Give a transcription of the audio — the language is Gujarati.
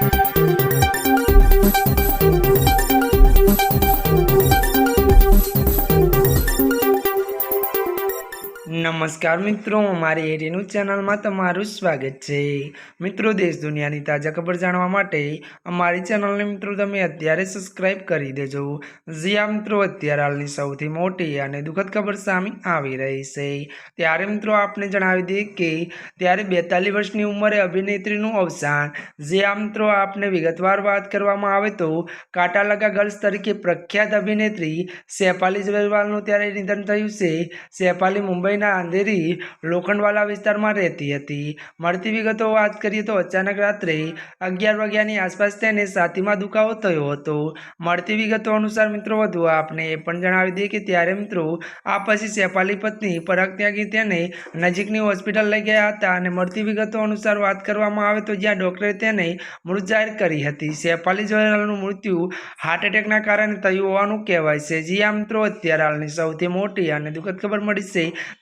Thank you. નમસ્કાર મિત્રો, મારી એરીનું ચેનલમાં તમારું સ્વાગત છે. મિત્રો, દેશ દુનિયાની તાજા ખબર જાણવા માટે અમારી ચેનલને મિત્રો તમે અત્યારે સબસ્ક્રાઇબ કરી દેજો. જ્યાં મિત્રો, અત્યારે હાલની સૌથી મોટી અને દુઃખદ ખબર સામે આવી રહી છે. ત્યારે મિત્રો, આપને જણાવી દઈએ કે ત્યારે બેતાલીસ વર્ષની ઉંમરે અભિનેત્રીનું અવસાન. જ્યાં મિત્રો, આપને વિગતવાર વાત કરવામાં આવે તો કાટાલગા ગર્લ્સ તરીકે પ્રખ્યાત અભિનેત્રી શેફાલી જવેલવાલનું ત્યારે નિધન થયું છે. શેફાલી મુંબઈના અંધેરી લોખંડવાલા વિસ્તારમાં રહેતી હતી. મળતી વિગતો વાત કરીએ તો અચાનક રાત્રે અગિયાર વાગ્યાની આસપાસ તેને છાતીમાં દુખાવો થયો હતો. મળતી વિગતો અનુસાર મિત્રો, વધુ આપને એ પણ જણાવી દઈએ કે ત્યારે મિત્રો, આ પછી શેફાલી પત્ની પરાગ ત્યાગી તેને નજીકની હોસ્પિટલ લઈ ગયા હતા અને મળતી વિગતો અનુસાર વાત કરવામાં આવે તો જ્યાં ડૉક્ટરે તેને મૃત જાહેર કરી હતી. શેફાલી જવેલનું મૃત્યુ હાર્ટ એટેકના કારણે થયું હોવાનું કહેવાય છે. જ્યાં મિત્રો, અત્યારે હાલની સૌથી મોટી અને દુઃખદ ખબર મળી છે.